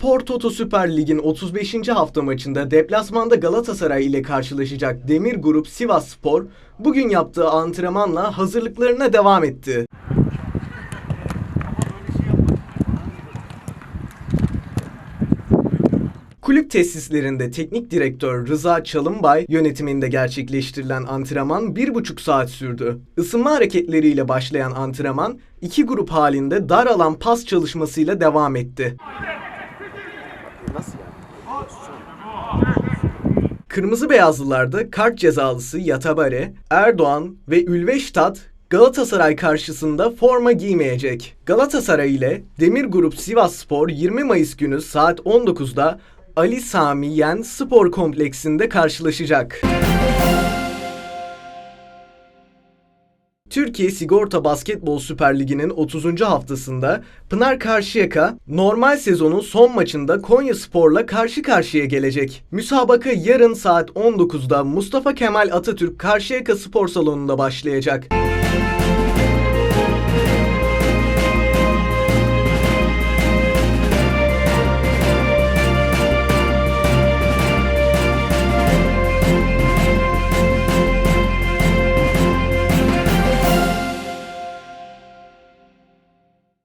Spor Toto Süper Lig'in 35. hafta maçında deplasmanda Galatasaray ile karşılaşacak Demir Grup Sivas Spor bugün yaptığı antrenmanla hazırlıklarına devam etti. Kulüp tesislerinde teknik direktör Rıza Çalınbay yönetiminde gerçekleştirilen antrenman bir buçuk saat sürdü. Isınma hareketleriyle başlayan antrenman iki grup halinde dar alan pas çalışmasıyla devam etti. Kırmızı beyazlılarda kart cezalısı Yatabare, Erdoğan ve Ülveştat Galatasaray karşısında forma giymeyecek. Galatasaray ile Demir Grup Sivas Spor 20 Mayıs günü saat 19'da Ali Sami Yen Spor Kompleksinde karşılaşacak. Türkiye Sigorta Basketbol Süper Ligi'nin 30. haftasında Pınar Karşıyaka normal sezonun son maçında Konya Spor'la karşı karşıya gelecek. Müsabaka yarın saat 19'da Mustafa Kemal Atatürk Karşıyaka Spor Salonu'nda başlayacak.